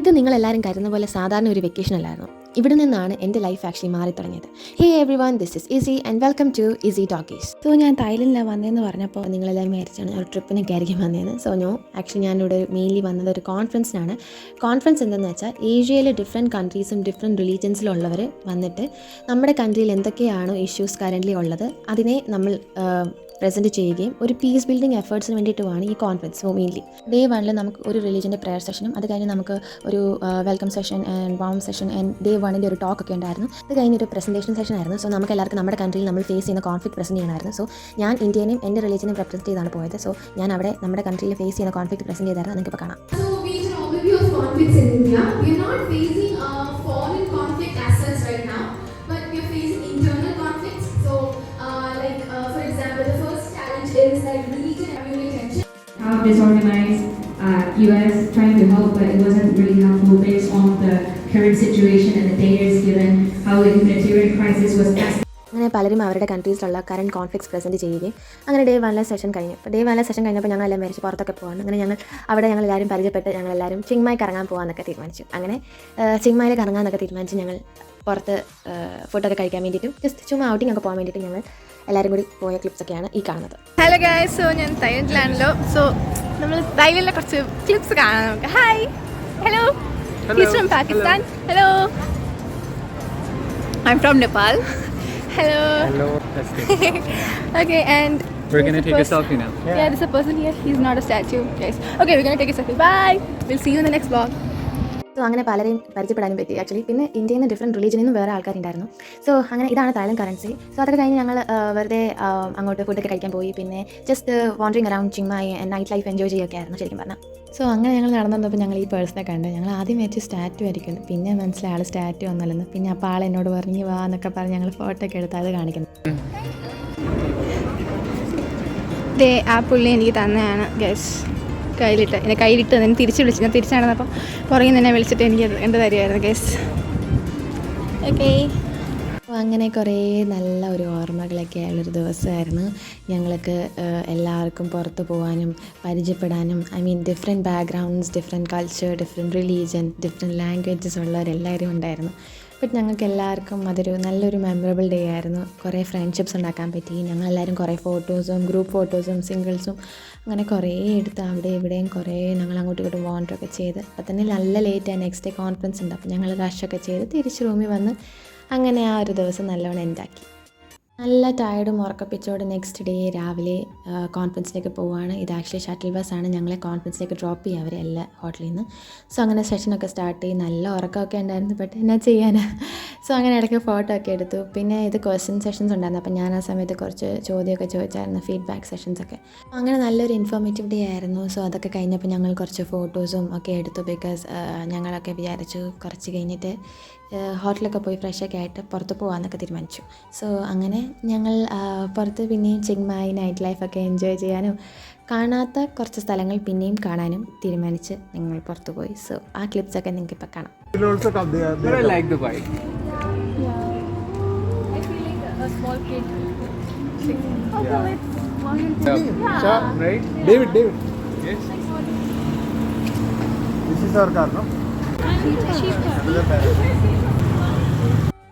ഇത് നിങ്ങളെല്ലാവരും കരുതുന്ന പോലെ സാധാരണ ഒരു വെക്കേഷൻ അല്ലായിരുന്നു. ഇവിടെ നിന്നാണ് എന്റെ ലൈഫ് ആക്ച്വലി മാറി തുടങ്ങിയത്. Hey everyone this is Easy and welcome to Easy Talkies so ഞാൻ തായ്ലൻഡിലാണ് വന്നതെന്ന് പറഞ്ഞപ്പോൾ നിങ്ങളെല്ലാം വിചാരിച്ചാണ് ഒരു ട്രിപ്പിനൊക്കെ ആയിരിക്കും വന്നതെന്ന് സോ നോ ആക്ച്വലി ഞാനിവിടെ മെയിൻലി വന്നത് ഒരു കോൺഫറൻസിനാണ് കോൺഫറൻസ് എന്തെന്ന് വെച്ചാൽ ഏഷ്യയിലെ ഡിഫറെന്റ് കൺട്രീസും ഡിഫറെന്റ് റിലീജിയൻസിലുള്ളവർ വന്നിട്ട് നമ്മുടെ കൺട്രിയിൽ എന്തൊക്കെയാണോ ഇഷ്യൂസ് കറന്റ്ലി ഉള്ളത് അതിനെ നമ്മൾ പ്രസന്റ് ചെയ്യുകയും ഒരു പീസ് ബിൽഡിംഗ് എഫേർട്സിന് വേണ്ടിയിട്ടുമാണ് ഈ കോൺഫറൻസ് മെയിൻലി ഡേ വണ്ണിൽ നമുക്ക് ഒരു റിലീജിയന്റെ പ്രയർ സെഷനും അത് കഴിഞ്ഞ് നമുക്ക് ഒരു welcome session and warm session and day വണ്ണിന്റെ ഒരു ടോക്ക് ഒക്കെ ഉണ്ടായിരുന്നു. അത് കഴിഞ്ഞ് ഒരു പ്രസന്റേഷൻ സെഷൻ ആയിരുന്നു. സോ നമുക്ക് എല്ലാവർക്കും നമ്മുടെ കൺട്രിയിൽ നമ്മൾ ഫേസ് ചെയ്യുന്ന കോൺഫ്ലിക്ട് പ്രസന്റ് ചെയ്യണമായിരുന്നു സോ ഞാൻ ഇന്ത്യനെയും എന്റെ റിലീജിയനെയും റെപ്രസെന്റ് ചെയ്താണ് പോയത്. സോ ഞാൻ അവിടെ നമ്മുടെ കൺട്രിയിൽ ഫേസ് ചെയ്യുന്ന കോൺഫ്ലിക്ട് പ്രസന്റ് ചെയ്തായിരുന്നു. നിങ്ങൾക്ക് ഇപ്പോൾ കാണാം. Disorganized uh, US trying to help, but it wasn't really helpful based on the current situation and the data is given, how the humanitarian crisis was. അങ്ങനെ പലരും അവരുടെ കൺട്രീസിലുള്ള കറണ്ട് കോൺഫ്ലിക്ട്സ് പ്രസന്റ് ചെയ്യുകയും അങ്ങനെ day വണ്ണിലെ സെഷൻ കഴിഞ്ഞു. അപ്പോൾ day വണ്ണിലെ session കഴിഞ്ഞപ്പോൾ ഞങ്ങൾ എല്ലാം മരിച്ച് പുറത്തൊക്കെ പോകാൻ അങ്ങനെ ഞങ്ങൾ അവിടെ ഞങ്ങൾ എല്ലാവരും പരിചയപ്പെട്ട് ഞങ്ങൾ എല്ലാവരും ചിങ്മായി കറങ്ങാൻ പോകാമെന്നൊക്കെ തീരുമാനിച്ചു. അങ്ങനെ ചിങ്മായിൽ കറങ്ങാമെന്നൊക്കെ തീരുമാനിച്ച് ഞങ്ങൾ പുറത്ത് ഫുഡൊക്കെ കഴിക്കാൻ വേണ്ടിയിട്ടും ജസ്റ്റ് ചുമ്മാ ഔട്ടിംഗ് ഒക്കെ പോകാൻ വേണ്ടിയിട്ട് ഞങ്ങൾ എല്ലാവരും കൂടി പോയ ക്ലിപ്സൊക്കെയാണ് ഈ കാണുന്നത് ഹലോ ഗായ്സ് സോ ഞാൻ തൈലൻഡിലാണല്ലോ സോ നമ്മൾ തൈലൻഡിലെ കുറച്ച് ക്ലിപ്സ് കാണാം നമുക്ക് hi hello from Pakistan hello I'm from Nepal hello Hello, okay and We're gonna take a selfie now. Yeah, there's a person here. He's not a statue, guys. Okay, we're gonna take a selfie. Bye. We'll see you in the next vlog. So അങ്ങനെ പലരെയും പരിചയപ്പെടാനും പറ്റി. Actually പിന്നെ ഇന്ത്യയിൽ നിന്ന് different റിലീജിയനിൽ നിന്നും വേറെ ആൾക്കാരുണ്ടായിരുന്നു. സോ അങ്ങനെ ഇതാണ് തായ്ലൻഡ് കറൻസി സോ അതൊക്കെ കഴിഞ്ഞ് ഞങ്ങൾ വെറുതെ അങ്ങോട്ട് ഫുഡൊക്കെ കഴിക്കാൻ പോയി. പിന്നെ just wandering around Chiang Mai night life enjoy ചെയ്യുകയൊക്കെ ആയിരുന്നു ശരിക്കും പറഞ്ഞാൽ സോ അങ്ങനെ ഞങ്ങൾ നടന്നു വന്നപ്പോൾ ഞങ്ങൾ ഈ പേഴ്സണെ കണ്ട്. ഞങ്ങൾ ആദ്യം വെച്ച് സ്റ്റാറ്റു ആയിരിക്കുന്നു പിന്നെ മനസ്സിലായ ആൾ സ്റ്റാറ്റു ഒന്നല്ലെന്ന് പിന്നെ അപ്പോൾ ആൾ എന്നോട് പറഞ്ഞു വാ എന്നൊക്കെ പറഞ്ഞ് ഞങ്ങൾ ഫോട്ടോ ഒക്കെ എടുത്ത് അത് കാണിക്കുന്നു. ദേ ആ പുള്ളി എനിക്ക് തന്നെയാണ് ഗസ് കയ്യിലിട്ട് എന്നെ കയ്യിലിട്ട് എന്നെ തിരിച്ച് വിളിച്ചു ഞാൻ തിരിച്ചു നടന്നപ്പം പുറകിൽ നിന്നെ വിളിച്ചിട്ട് എനിക്ക് എന്ത് തരുമായിരുന്നു ഗേസ് ഓക്കേ അങ്ങനെ കുറേ നല്ല ഒരു ഓർമ്മകളൊക്കെ ഉള്ളൊരു ദിവസമായിരുന്നു. ഞങ്ങൾക്ക് എല്ലാവർക്കും പുറത്ത് പോകാനും പരിചയപ്പെടാനും I mean different backgrounds different culture different religion different languages ഉള്ളവരെല്ലാവരും ഉണ്ടായിരുന്നു. ബട്ട് ഞങ്ങൾക്ക് എല്ലാവർക്കും അതൊരു നല്ലൊരു മെമ്മറബിൾ ഡേ ആയിരുന്നു. കുറേ ഫ്രണ്ട്ഷിപ്സ് ഉണ്ടാക്കാൻ പറ്റി. ഞങ്ങളെല്ലാവരും കുറേ ഫോട്ടോസും ഗ്രൂപ്പ് ഫോട്ടോസും സിംഗിൾസും അങ്ങനെ കുറേ എടുത്ത് അവിടെ ഇവിടെയും കുറേ ഞങ്ങൾ അങ്ങോട്ടും ഇങ്ങോട്ടും വാണ്ടറൊക്കെ ചെയ്ത്. അപ്പം തന്നെ നല്ല ലേറ്റായി നെക്സ്റ്റ് ഡേ കോൺഫറൻസ് ഉണ്ട്. അപ്പം ഞങ്ങൾ റഷൊക്കെ ചെയ്ത് തിരിച്ച് റൂമിൽ വന്ന് അങ്ങനെ ആ ഒരു ദിവസം നല്ലോണം എൻഡാക്കി നല്ല ടയർഡും ഉറക്കപ്പിച്ചോട് നെക്സ്റ്റ് ഡേ രാവിലെ കോൺഫറൻസിലേക്ക് പോവുകയാണ് ഇത് ആക്ച്വലി ഷട്ടിൽ ബസ്സാണ് ഞങ്ങളെ കോൺഫറൻസിലേക്ക് ഡ്രോപ്പ് ചെയ്യുക അവർ എല്ലാ ഹോട്ടലിൽ നിന്ന്. സോ അങ്ങനെ സെഷനൊക്കെ സ്റ്റാർട്ട് ചെയ്യും നല്ല ഉറക്കമൊക്കെ ഉണ്ടായിരുന്നു. ബട്ട് എന്നാ ചെയ്യാനാ? സോ അങ്ങനെ ഇടയ്ക്ക് ഫോട്ടോ ഒക്കെ എടുത്തു. പിന്നെ ഇത് ക്വസ്റ്റ്യൻ സെഷൻസ് ഉണ്ടായിരുന്നു. അപ്പോൾ ഞാൻ ആ സമയത്ത് കുറച്ച് ചോദ്യമൊക്കെ ചോദിച്ചായിരുന്നു ഫീഡ്ബാക്ക് സെഷൻസ് ഒക്കെ. അങ്ങനെ നല്ലൊരു ഇൻഫോർമേറ്റീവ് ഡേ ആയിരുന്നു. സോ അതൊക്കെ കഴിഞ്ഞപ്പോൾ ഞങ്ങൾ കുറച്ച് ഫോട്ടോസും ഒക്കെ എടുത്തു. ബിക്കോസ് ഞങ്ങളൊക്കെ വിചാരിച്ചു കുറച്ച് കഴിഞ്ഞിട്ട് ഹോട്ടലൊക്കെ പോയി ഫ്രഷൊക്കെ ആയിട്ട് പുറത്ത് പോകാമെന്നൊക്കെ തീരുമാനിച്ചു സോ അങ്ങനെ ഞങ്ങൾ പുറത്ത് പിന്നെയും ചിങ്മായി നൈറ്റ് ലൈഫൊക്കെ എൻജോയ് ചെയ്യാനും കാണാത്ത കുറച്ച് സ്ഥലങ്ങൾ പിന്നെയും കാണാനും തീരുമാനിച്ച് ഞങ്ങൾ പുറത്ത് പോയി സോ ആ ക്ലിപ്സൊക്കെ നിങ്ങൾക്ക് ഇപ്പോൾ കാണാം? David, David. Yes. This is our car, no?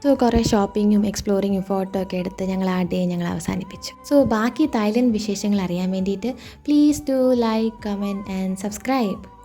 So കുറേ ഷോപ്പിങ്ങും എക്സ്പ്ലോറിങ്ങും ഫോട്ടോ ഒക്കെ എടുത്ത് ഞങ്ങൾ ആ ഡേ ഞങ്ങൾ അവസാനിപ്പിച്ചു. സോ ബാക്കി തായ്ലൻഡ് വിശേഷങ്ങൾ അറിയാൻ വേണ്ടിയിട്ട് please do like comment and subscribe